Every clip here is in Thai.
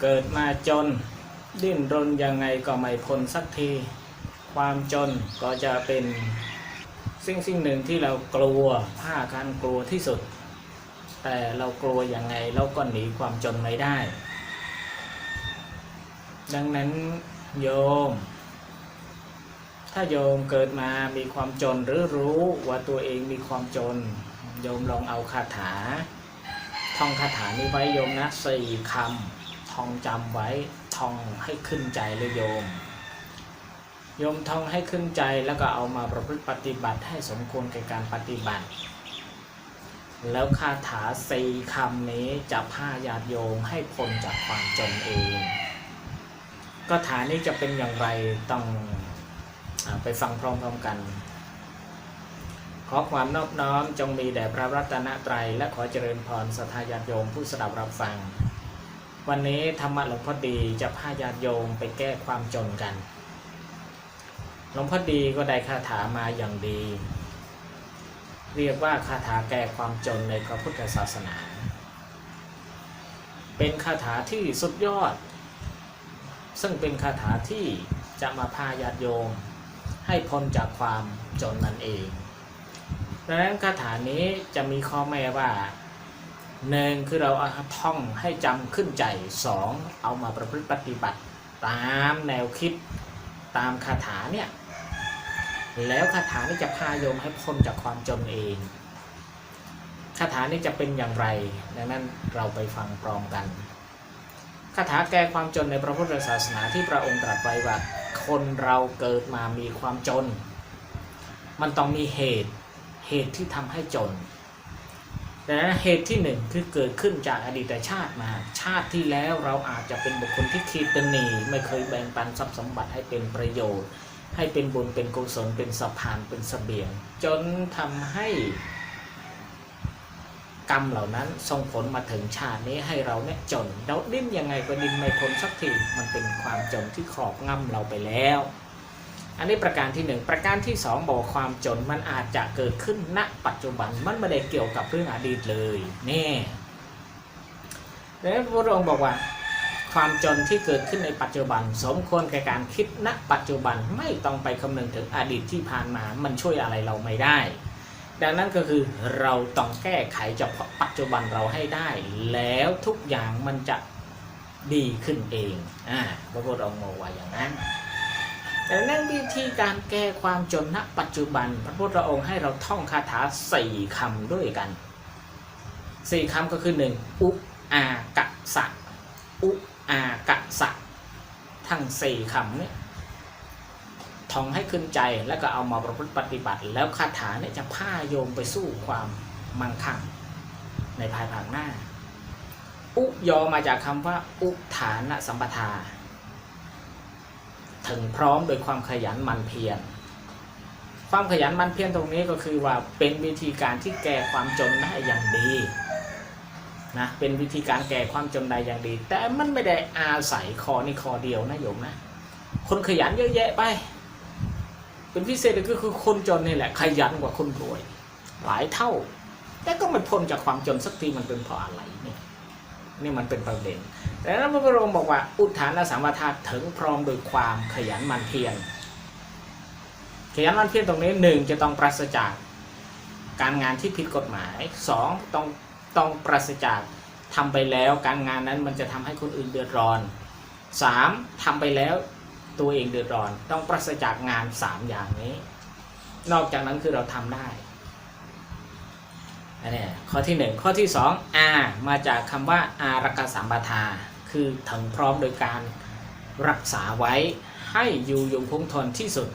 เกิดมาจน ดิ้นรนยังไงก็ไม่พ้นสักที ความจนก็จะเป็นสิ่งสิ่งหนึ่งที่เรากลัวผ้าการกลัวที่สุด แต่เรากลัวยังไงเราก็หนีความจนไม่ได้ ดังนั้นโยม ถ้าโยมเกิดมามีความจนหรือรู้ว่าตัวเองมีความจน โยมลองเอาคาถาท่องคาถานี้ไว้โยมนะสี่คำ องจำไว้ท่องให้ขึ้นใจเลยโยม โยมท่องให้ขึ้นใจแล้วก็เอามาประพฤติปฏิบัติให้สมควรแก่การปฏิบัติ แล้วคาถาสี่คำนี้จะพาญาติโยมให้พ้นจากความจนเองคาถานนี้จะเป็นอย่างไรต้องอไปฟังพร้อมๆกัน ขอความนอบน้อมจงมีแด่พระรัตนตรัยและขอเจริญพรสัทธาญาติโยมผู้สดับรับฟัง วันนี้ธรรมะหลวงพ่อดีจะพาญาติโยมไปแก้ความจนกัน หลวงพ่อดีก็ได้คาถามาอย่างดี เรียกว่าคาถาแก้ความจนในพระพุทธศาสนา เป็นคาถาที่สุดยอด ซึ่งเป็นคาถาที่จะมาพาญาติโยม ให้พ้นจากความจนนั่นเองดังนั้นคาถานี้จะมีข้อแม้ว่า หนึ่งคือเราเอาท่องให้จำขึ้นใจสองเอามาประพฤติปฏิบัติ ตามแนวคิดตามคาถาเนี่ย แล้วคาถานี้จะพาโยมให้พ้นจากความจนเองคาถานี้จะเป็นอย่างไร ดังนั้นเราไปฟังพร้อมกันคาถาแก้ความจนในพระพุทธศาสนาที่พระองค์ตรัสไว้ว่าคนเราเกิดมามีความจน มันต้องมีเหตุเหตุที่ทำให้จน แต่เหตุที่หนึ่งคือเกิดขึ้นจากอดีตชาติมา ชาติที่แล้วเราอาจจะเป็นบุคคลที่คิดตนีไม่เคยแบ่งปันทรัพย์สมบัติให้เป็นประโยชน์ ให้เป็นบุญเป็นกุศลเป็นสะพานเป็นเสบียง จนทำให้กรรมเหล่านั้นส่งผลมาถึงชาตินี้ให้เราเนี่ยจนเราดิ้นยังไงก็ดิ้นไม่พ้นสักทีมันเป็นความจนที่ครอบงำเราไปแล้ว อันนี้ประการที่หนึ่งประการที่สองบอกความจนมันอาจจะเกิดขึ้นณปัจจุบันมันไม่ได้เกี่ยวกับเรื่องอดีตเลยแน่แล้วพระองค์บอกว่า ความจนที่เกิดขึ้นในปัจจุบัน สมควรแก่การคิดณปัจจุบันไม่ต้องไปคำนึงถึงอดีตที่ผ่านมามันช่วยอะไรเราไม่ได้ ดังนั้นก็คือเราต้องแก้ไขเฉพาะปัจจุบันเราให้ได้ แล้วทุกอย่างมันจะดีขึ้นเองอ่าพระพุทธองค์บอกว่าอย่างนั้น แต่นั่นวิธีการแก้ความจนณปัจจุบัน พระพุทธองค์ให้เราท่องคาถาสี่คำด้วยกันสี่คำก็คือหนึ่งอุอากะสะอุอากะสะทั้งสี่คำเนี่ยท่องให้ขึ้นใจแล้วก็เอามาประพฤติปฏิบัติ แล้วคาถาเนี่ยจะพาโยมไปสู่ความมั่งคั่งในภายภาคหน้า อุยอมาจากคำว่า อุฐานสัมปทา ถึงพร้อมโดยความขยันหมั่นเพียรความขยันหมั่นเพียรตรงนี้ก็คือว่าเป็นวิธีการที่แก้ความจนได้อย่างดีนะเป็นวิธีการแก้ความจนได้อย่างดี แต่มันไม่ได้อาศัยคอนี่คอเดียวนะโยมนะคนขยันเยอะแยะไป เป็นพิเศษก็คือคนจนนี่แหละขยันกว่าคนรวย หลายเท่า แต่ก็ไม่พ้นจากความจนสักทีมันเป็นเพราะอะไรเนี่ย นี่มันเป็นประเด็นแต่นั้นพระบรมบอกว่าอุทานและสามวทาถึงพร้อมโดยความขยันหมั่นเพียรขยันหมั่นเพียรตรงนี้หนึ่งจะต้องปราศจากการงานที่ผิดกฎหมายสองต้องต้องปราศจากทำไปแล้วการงานนั้นมันจะทำให้คนอื่นเดือดร้อนสามทำไปแล้วตัวเองเดือดร้อน ต้องปราศจากงานสามอย่างนี้ นอกจากนั้นคือเราทำได้ อันนี้ข้อที่หนึ่งข้อที่สองอามาจากคำว่าอารักษสัมปทา คือถึงพร้อมโดยการรักษาไว้ให้อยู่ยงคงทนที่สุด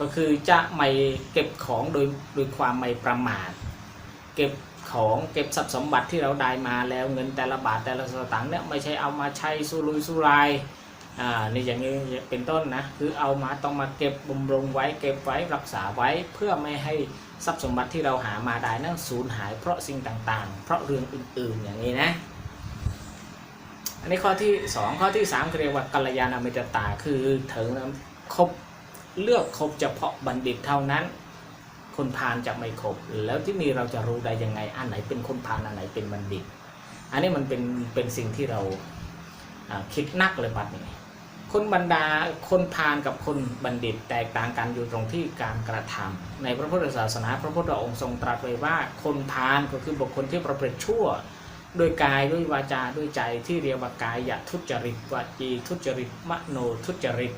ก็คือจะไม่เก็บของโดยโดยความไม่ประมาท เก็บของเก็บทรัพย์สมบัติที่เราได้มาแล้วเงินแต่ละบาทแต่ละสตางค์เนี่ยไม่ใช่เอามาใช้สุรุ่ยสุร่าย อ่านี่อย่างนี้เป็นต้นนะคือเอามาต้องมาเก็บบำรุงไว้เก็บไว้รักษาไว้เพื่อไม่ให้ทรัพย์สมบัติที่เราหามาได้นั้นสูญหายเพราะสิ่งต่างๆ เพราะเรื่องอื่นๆอย่างนี้นะ อันนี้ข้อที่ 2 ข้อที่3เรียกว่ากัลยาณมิตรตาคือถึงคบเลือกคบเฉพาะบัณฑิตเท่านั้น คนพาลจะไม่คบแล้วที่นี่เราจะรู้ได้ยังไงอันไหนเป็นคนพาลอันไหนเป็นบัณฑิต อันนี้มันเป็นเป็นสิ่งที่เราอ่าคิดนักเลยบัดนี้ คนบรรดาคนพาลกับคนบัณฑิตแตกต่างกันอยู่ตรงที่การกระทำในพระพุทธศาสนาพระพุทธองค์ทรงตรัสไว้ว่า คนพาลก็คือบุคคลที่ประพฤติชั่วโดยกายด้วยวาจาด้วยใจที่เรียกว่ากายยทุจริตวาจีทุจริตมโนทุจริต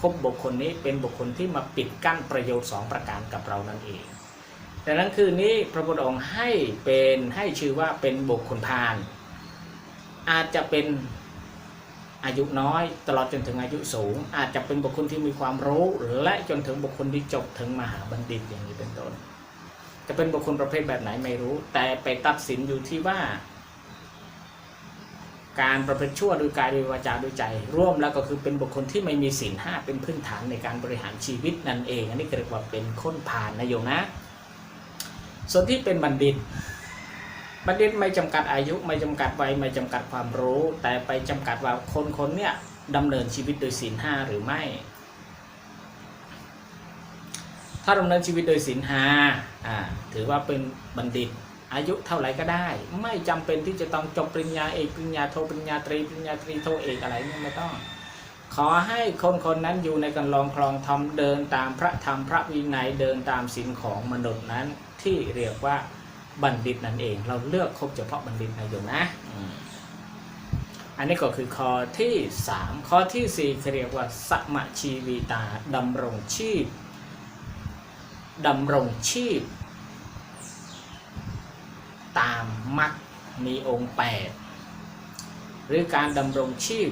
คบบุคคลนี้เป็นบุคคลที่มาปิดกั้นประโยชน์สองประการกับเรานั่นเองดังนั้นคืนนี้พระพุทธองค์ให้เป็นให้ชื่อว่าเป็นบุคคลพาลอาจจะเป็น อายุน้อย ตลอดจนถึงอายุสูง อาจจะเป็นบุคคลที่มีความรู้ และจนถึงบุคคลที่จบถึงมหาบัณฑิตอย่างนี้เป็นต้น จะเป็นบุคคลประเภทแบบไหนไม่รู้ แต่ไปตัดสินอยู่ที่ว่า การประพฤติชั่วโดยกายโดยวาจาโดยใจ ร่วมแล้วก็คือเป็นบุคคลที่ไม่มีศีลห้าเป็นพื้นฐานในการบริหารชีวิตนั่นเอง อันนี้เรียกว่าเป็นคนผ่านนะโยมนะ ส่วนที่เป็นบัณฑิต บัณฑิตไม่จำกัดอายุไม่จำกัดวัยไม่จำกัดความรู้ แต่ไปจำกัดว่าคนคนเนี้ยดำเนินชีวิตโดยศีลห้าหรือไม่ ถ้าดำเนินชีวิตโดยศีลห้าถือว่าเป็นบัณฑิตอายุเท่าไหร่ก็ได้ ไม่จำเป็นที่จะต้องจบปริญญาเอกปริญญาโทปริญญาตรีปริญญาตรีโทเอกอะไรเนี่ยไม่ต้อง ขอให้คนคนนั้นอยู่ในการลองคลองทำเดินตามพระธรรมพระวินัยเดินตามศีลของมนุษย์นั้นที่เรียกว่า บัณฑิตนั่นเอง เราเลือกคบเฉพาะบัณฑิตนะโยมนะ อันนี้ก็คือข้อที่ 3 ข้อที่ 4เขาเรียกว่าสมชีวิตาดำรงชีพดำรงชีพ ตามมรรคมีองค์ 8 หรือการดำรงชีพ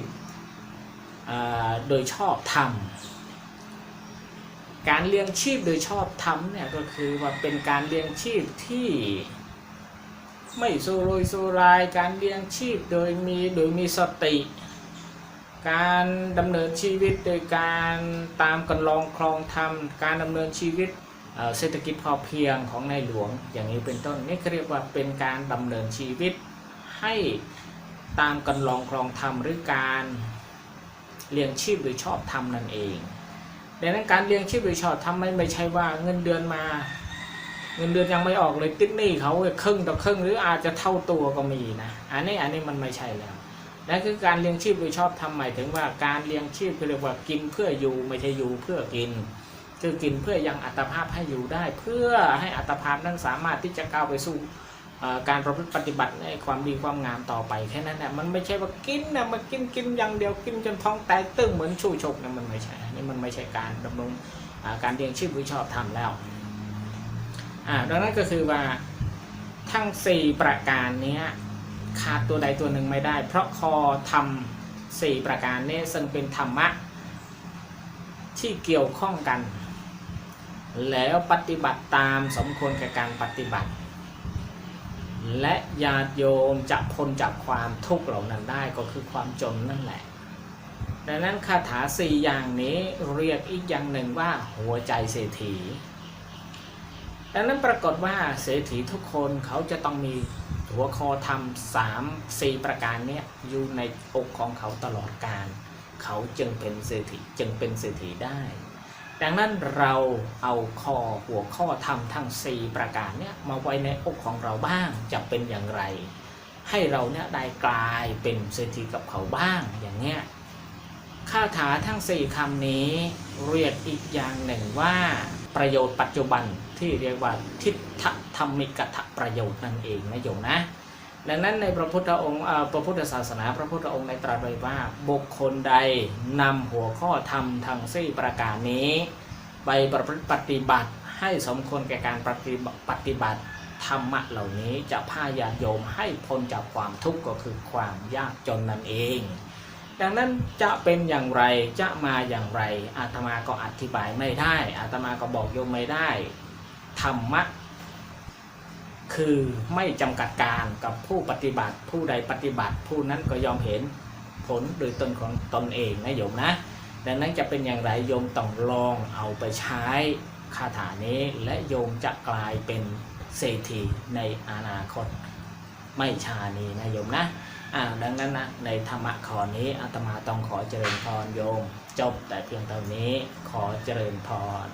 โดยชอบธรรม การเลี้ยงชีพโดยชอบธรรมเนี่ยก็คือว่าเป็นการเลี้ยงชีพที่ไม่สู้โรยสู้ราย การเลี้ยงชีพโดยมีโดยมีสติ การดำเนินชีวิตโดยการตามกันลองคลองธรรม การดำเนินชีวิตเศรษฐกิจพอเพียงของในหลวง อย่างนี้เป็นต้นนี่เรียกว่าเป็นการดำเนินชีวิตให้ตามกันลองคลองธรรมหรือการเลี้ยงชีพโดยชอบธรรมนั่นเอง ดังนั้นการเลี้ยงชีพโดยชอบทำไม่ไม่ใช่ว่าเงินเดือนมา เงินเดือนยังไม่ออกเลยติดหนี้เขาครึ่งต่อครึ่งหรืออาจจะเท่าตัวก็มีนะ อันนี้อันนี้มันไม่ใช่แล้วนั่นคือการเลี้ยงชีพโดยชอบทำหมายถึงว่าการเลี้ยงชีพคือเรียกว่ากินเพื่ออยู่ไม่ใช่อยู่เพื่อกิน คือกินเพื่อยังอัตภาพให้อยู่ได้ เพื่อให้อัตภาพนั้นสามารถที่จะก้าวไปสู่ การประพฤติปฏิบัติในความดีความงามต่อไปแค่นั้นแหละมันไม่ใช่ว่ากินนะมันกินกินอย่างเดียวกินจนท้องแตกตึ้งเหมือนชูชกนะมันไม่ใช่นี่มันไม่ใช่การดำรงการเลี้ยงชีพโดยชอบทำแล้วอ่าดังนั้นก็คือว่าทั้ง 4 ประการนี้ขาดตัวใดตัวหนึ่งไม่ได้ เพราะคอทำสี่ประการนี้ซึ่งเป็นธรรมะที่เกี่ยวข้องกัน แล้วปฏิบัติตามสมควรแก่การปฏิบัติ และญาติโยมจะพ้นจากความทุกข์เหล่านั้นได้ก็คือความจนนั่นแหละ ดังนั้นคาถาสี่อย่างนี้เรียกอีกอย่างหนึ่งว่าหัวใจเศรษฐี ดังนั้นปรากฏว่าเศรษฐีทุกคนเขาจะต้องมีหัวคอทำสามสี่ประการนี้อยู่ในอกของเขาตลอดการ เขาจึงเป็นเศรษฐีจึงเป็นเศรษฐีได้ ดังนั้นเราเอาคอหัวข้อทำทั้ง 4 ประการเนี่ยมาไว้ในอกของเราบ้างจะเป็นอย่างไร ให้เราเนี่ยได้กลายเป็นเศรษฐีกับเขาบ้างอย่างเนี้ยคาถาทั้ง 4คำนี้เรียกอีกอย่างหนึ่งว่าประโยชน์ปัจจุบันที่เรียกว่าทิฏฐธรรมิกถประโยชน์นั่นเองนะโยมนะ ดังนั้นในพระพุทธองค์พระพุทธศาสนา พระพุทธองค์ในตรัสไว้ว่า บุคคลใดนำหัวข้อธรรมทั้งสี่ประการนี้ ไปประพฤติปฏิบัติให้สมควรแก่การปฏิบัติปฏิบัติธรรมะเหล่านี้จะพาญาติโยมให้พ้นจากความทุกข์ก็คือความยากจนนั่นเอง ดังนั้นจะเป็นอย่างไรจะมาอย่างไรอาตมาก็อธิบายไม่ได้อาตมาก็บอกโยมไม่ได้ธรรมะ คือไม่จำกัดการกับผู้ปฏิบัติ ผู้ใดปฏิบัติ ผู้นั้นก็ยอมเห็นผลโดยตนของตนเองนะโยมนะดังนั้นจะเป็นอย่างไรโยมต้องลองเอาไปใช้คาถานี้และโยมจะกลายเป็นเศรษฐีในอนาคต ไม่ช้านี้นะโยมนะอ่าดังนั้นนะในธรรมะขอนี้อาตมาต้องขอเจริญพรโยม จบแต่เพียงเท่านี้ขอเจริญพร